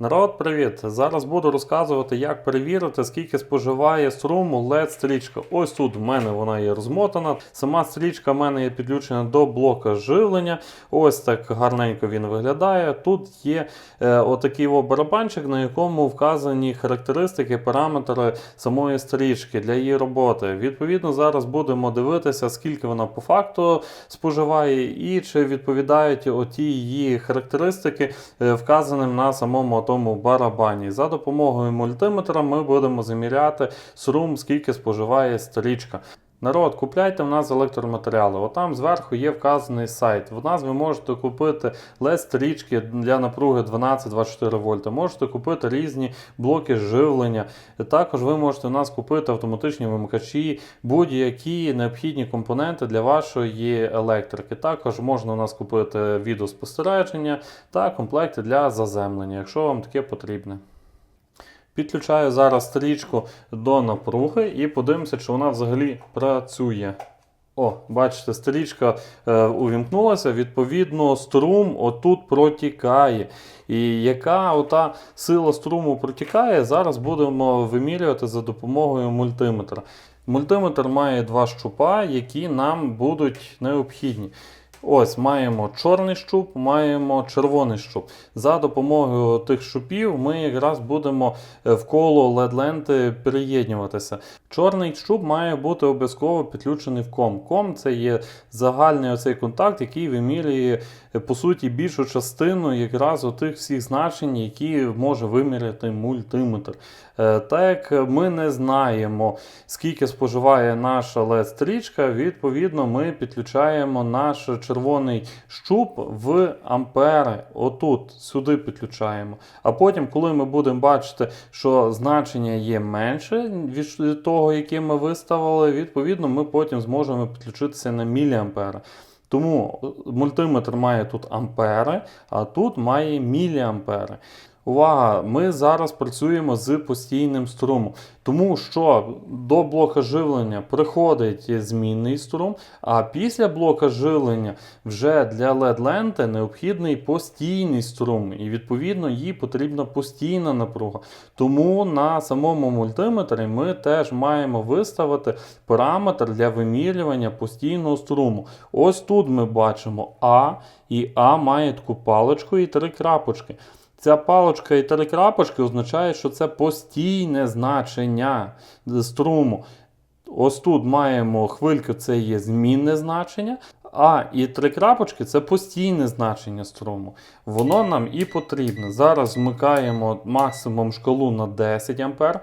Народ, привіт! Зараз буду розказувати, як перевірити, скільки споживає струму LED стрічка. Ось тут в мене вона є розмотана. Сама стрічка в мене є підключена до блока живлення. Ось так гарненько він виглядає. Тут є е, отакий о барабанчик, на якому вказані характеристики, параметри самої стрічки для її роботи. Відповідно, зараз будемо дивитися, скільки вона по факту споживає і чи відповідають оті її характеристики е, вказаним на самому тому барабані. За допомогою мультиметра ми будемо заміряти срум, скільки споживає стрічка. Народ, купляйте в нас електроматеріали. Отам зверху є вказаний сайт. В нас ви можете купити led стрічки для напруги 12-24 вольта. Можете купити різні блоки живлення. Також ви можете у нас купити автоматичні вимикачі, будь-які необхідні компоненти для вашої електрики. Також можна у нас купити відеоспостереження та комплекти для заземлення, якщо вам таке потрібне. Підключаю зараз стрічку до напруги і подивимося, чи вона взагалі працює. О, бачите, стрічка е, увімкнулася, відповідно, струм отут протікає. І яка ота сила струму протікає, зараз будемо вимірювати за допомогою мультиметра. Мультиметр має два щупа, які нам будуть необхідні. Ось маємо чорний щуп, маємо червоний щуп. За допомогою тих щупів ми якраз будемо е, в коло LED-ленти переєднуватися. Чорний щуп має бути обов'язково підключений в ком. Ком це є загальний оцей контакт, який вимірює е, по суті більшу частину якраз отих всіх значень, які може виміряти мультиметр. Е, Так ми не знаємо, скільки споживає наша LED-стрічка, відповідно, ми підключаємо наш червоний щуп в ампери. Отут, сюди підключаємо. А потім, коли ми будемо бачити, що значення є менше від того, яке ми виставили, відповідно, ми потім зможемо підключитися на міліампери. Тому мультиметр має тут ампери, а тут має міліампери. Увага! Ми зараз працюємо з постійним струмом, тому що до блока живлення приходить змінний струм, а після блока живлення вже для LED-ленти необхідний постійний струм, і відповідно їй потрібна постійна напруга. Тому на самому мультиметрі ми теж маємо виставити параметр для вимірювання постійного струму. Ось тут ми бачимо А, і А має таку паличку і три крапочки. Ця палочка і три крапочки означає, що це постійне значення струму. Ось тут маємо хвильку, це є змінне значення, а і три крапочки це постійне значення струму. Воно нам і потрібно. Зараз вмикаємо максимум шкалу на 10 А.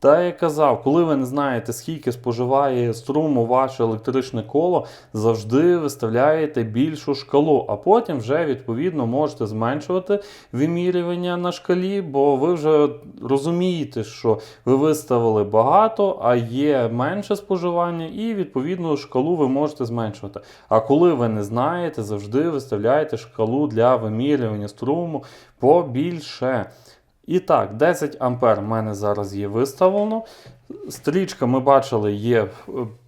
Та я казав, коли ви не знаєте, скільки споживає струму ваше електричне коло, завжди виставляєте більшу шкалу, а потім вже відповідно можете зменшувати вимірювання на шкалі, бо ви вже розумієте, що ви виставили багато, а є менше споживання, і відповідно шкалу ви можете зменшувати. А коли ви не знаєте, завжди виставляєте шкалу для вимірювання струму побільше. І так, 10 ампер в мене зараз є виставлено. Стрічка, ми бачили, є е,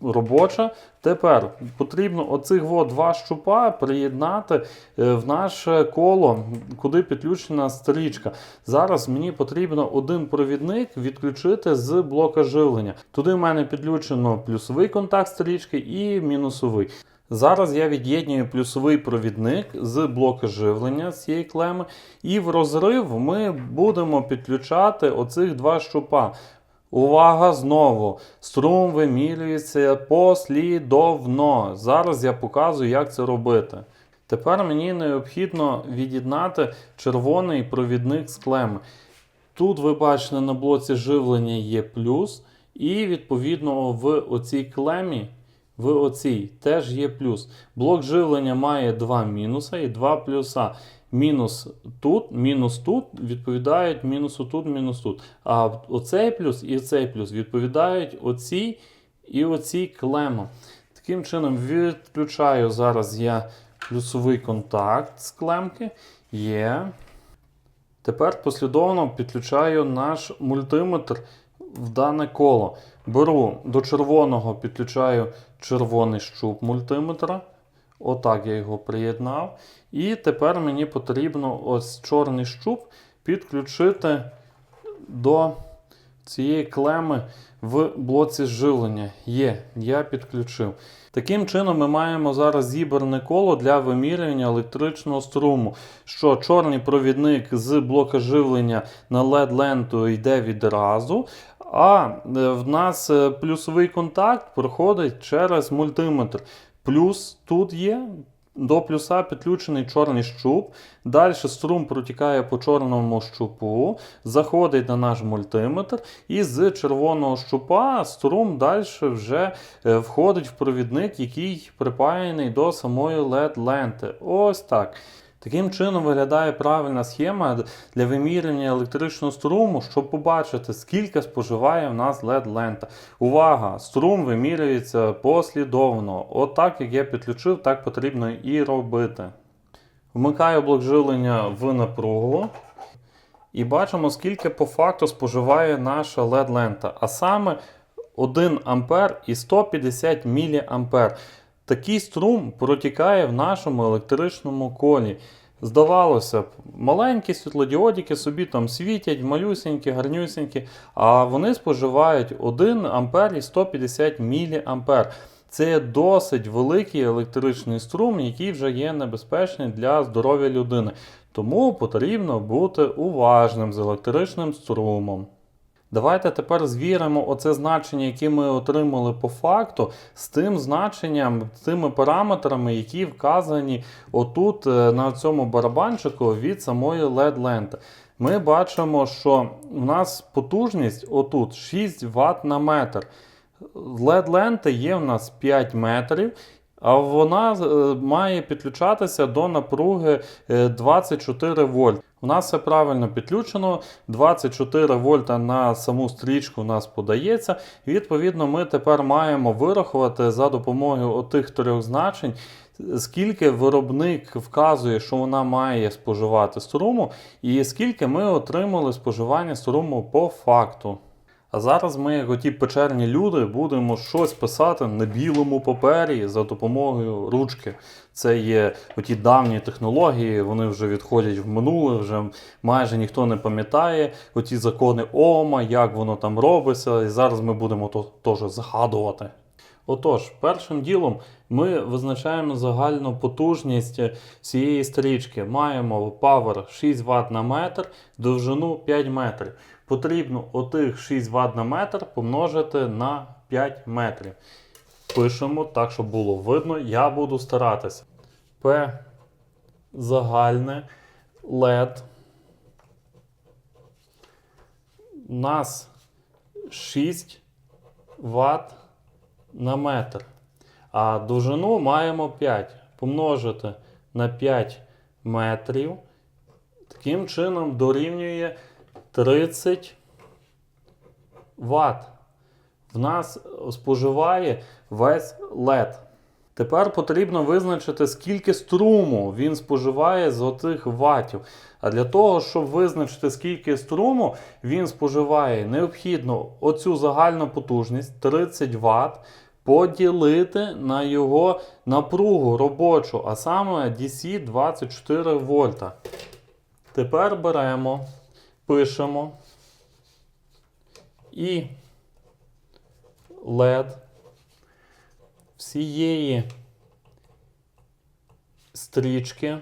робоча. Тепер потрібно оцих от два щупа приєднати е, в наше коло, куди підключена стрічка. Зараз мені потрібно один провідник відключити з блока живлення. Туди в мене підключено плюсовий контакт стрічки і мінусовий. Зараз я від'єднюю плюсовий провідник з блока живлення цієї клеми, і в розрив ми будемо підключати оцих два щупа. Увага знову! Струм вимірюється послідовно. Зараз я показую, як це робити. Тепер мені необхідно від'єднати червоний провідник з клеми. Тут ви бачите на блоці живлення є плюс, і відповідно в оцій клемі в оцій теж є плюс. Блок живлення має два мінуса і два плюса. Мінус тут, мінус тут відповідають мінусу тут, мінус тут. А оцей плюс і цей плюс відповідають оцій і оцій клему. Таким чином, відключаю зараз я плюсовий контакт з клемки. Є. Тепер послідовно підключаю наш мультиметр в дане коло. Беру до червоного, підключаю червоний щуп мультиметра. Отак я його приєднав. І тепер мені потрібно ось чорний щуп підключити до цієї клеми в блоці живлення. Є, я підключив. Таким чином, ми маємо зараз зібране коло для вимірювання електричного струму. Що чорний провідник з блока живлення на LED-ленту йде відразу. А е, в нас е, плюсовий контакт проходить через мультиметр. Плюс тут є. До плюса підключений чорний щуп. Далі струм протікає по чорному щупу, заходить на наш мультиметр, і з червоного щупа струм далі вже е, входить в провідник, який припаяний до самої LED-ленти. Ось так. Таким чином виглядає правильна схема для вимірювання електричного струму, щоб побачити, скільки споживає в нас LED-лента. Увага! Струм вимірюється послідовно. От так, як я підключив, так потрібно і робити. Вмикаю блок живлення в напругу. І бачимо, скільки по факту споживає наша LED-лента. А саме 1 А і 150 мА. Такий струм протікає в нашому електричному колі. Здавалося б, маленькі світлодіодики собі там світять, малюсенькі, гарнюсенькі, а вони споживають 1 А і 150 мА. Це досить великий електричний струм, який вже є небезпечний для здоров'я людини. Тому потрібно бути уважним з електричним струмом. Давайте тепер звіримо оце значення, яке ми отримали по факту, з тим значенням, тими параметрами, які вказані отут е, на цьому барабанчику від самої LED-ленти. Ми бачимо, що в нас потужність отут 6 Вт на метр. LED-ленти є в нас 5 метрів. А вона е, має підключатися до напруги е, 24 вольт. У нас все правильно підключено. 24 вольта на саму стрічку у нас подається. Відповідно, ми тепер маємо вирахувати за допомогою отих трьох значень, скільки виробник вказує, що вона має споживати струму, і скільки ми отримали споживання струму по факту. А зараз ми, як оті печерні люди, будемо щось писати на білому папері за допомогою ручки. Це є оті давні технології, вони вже відходять в минуле, вже майже ніхто не пам'ятає оті закони Ома, як воно там робиться. І зараз ми будемо то теж згадувати. Отож, першим ділом ми визначаємо загальну потужність цієї стрічки. Маємо power 6 Вт на метр, довжину 5 метрів. Потрібно отих 6 Вт на метр помножити на 5 метрів. Пишемо так, щоб було видно. Я буду старатися. P загальне LED. У нас 6 Вт на метр. А довжину маємо 5. Помножити на 5 метрів. Таким чином дорівнює 30 Вт. В нас споживає весь LED. Тепер потрібно визначити, скільки струму він споживає з отих ватів. А для того, щоб визначити, скільки струму він споживає, необхідно оцю загальну потужність 30 Вт поділити на його напругу робочу, а саме DC 24 вольта. Тепер беремо, пишемо і LED всієї стрічки.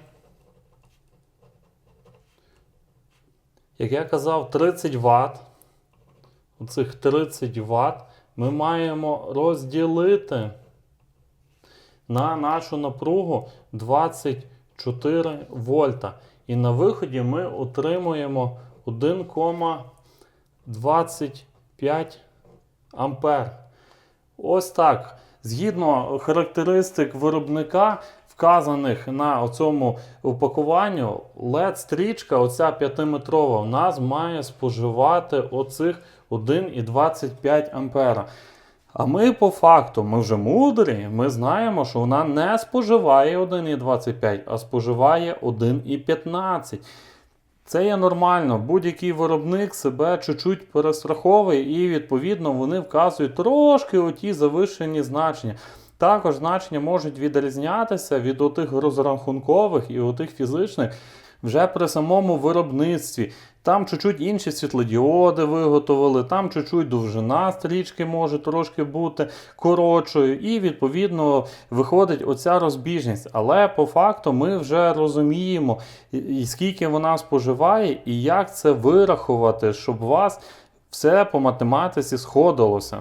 Як я казав, 30 Вт. Оцих 30 Вт ми маємо розділити на нашу напругу 24 вольта. І на виході ми отримуємо 1,25 ампер. Ось так. Згідно характеристик виробника, вказаних на цьому упакуванню, LED-стрічка, оця 5-метрова, у нас має споживати оцих 1,25 ампера. А ми по факту, ми вже мудрі, ми знаємо, що вона не споживає 1,25, а споживає 1,15. Це є нормально. Будь-який виробник себе чуть-чуть перестраховує, і відповідно вони вказують трошки оті завищені значення. Також значення можуть відрізнятися від отих розрахункових і отих фізичних вже при самому виробництві. Там чуть-чуть інші світлодіоди виготовили, там чуть-чуть довжина стрічки може трошки бути коротшою, і відповідно виходить оця розбіжність. Але по факту ми вже розуміємо, і- скільки вона споживає, і як це вирахувати, щоб у вас все по математиці сходилося.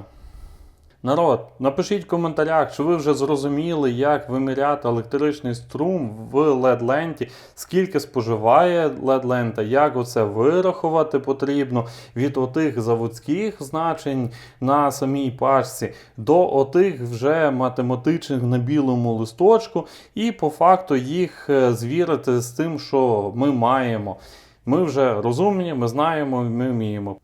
Народ, напишіть в коментарях, чи ви вже зрозуміли, як виміряти електричний струм в LED-ленті, скільки споживає LED-лента, як оце вирахувати потрібно від отих заводських значень на самій пачці до отих вже математичних на білому листочку, і по факту їх е, звірити з тим, що ми маємо. Ми вже розумні, ми знаємо, ми вміємо.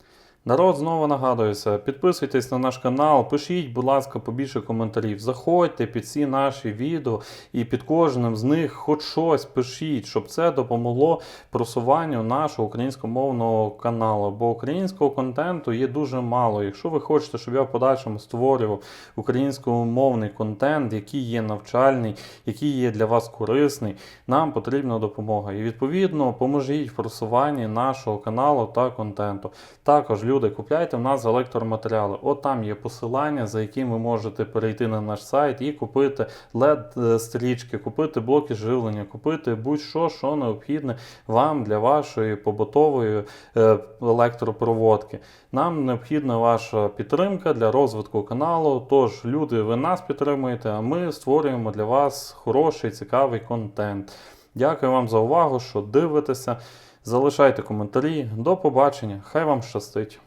Народ знову нагадується, підписуйтесь на наш канал, пишіть, будь ласка, побільше коментарів. Заходьте під ці наші відео і під кожним з них хоч щось пишіть, щоб це допомогло просуванню нашого українськомовного каналу. Бо українського контенту є дуже мало. Якщо ви хочете, щоб я в подальшому створював українськомовний контент, який є навчальний, який є для вас корисний, нам потрібна допомога. І відповідно поможіть в просуванні нашого каналу та контенту. Також люди, купляйте в нас електроматеріали. От там є посилання, за яким ви можете перейти на наш сайт і купити LED-стрічки, купити блоки живлення, купити будь-що, що необхідне вам для вашої побутової е, електропроводки. Нам необхідна ваша підтримка для розвитку каналу. Тож, люди, ви нас підтримуєте, а ми створюємо для вас хороший, цікавий контент. Дякую вам за увагу, що дивитеся. Залишайте коментарі. До побачення. Хай вам щастить!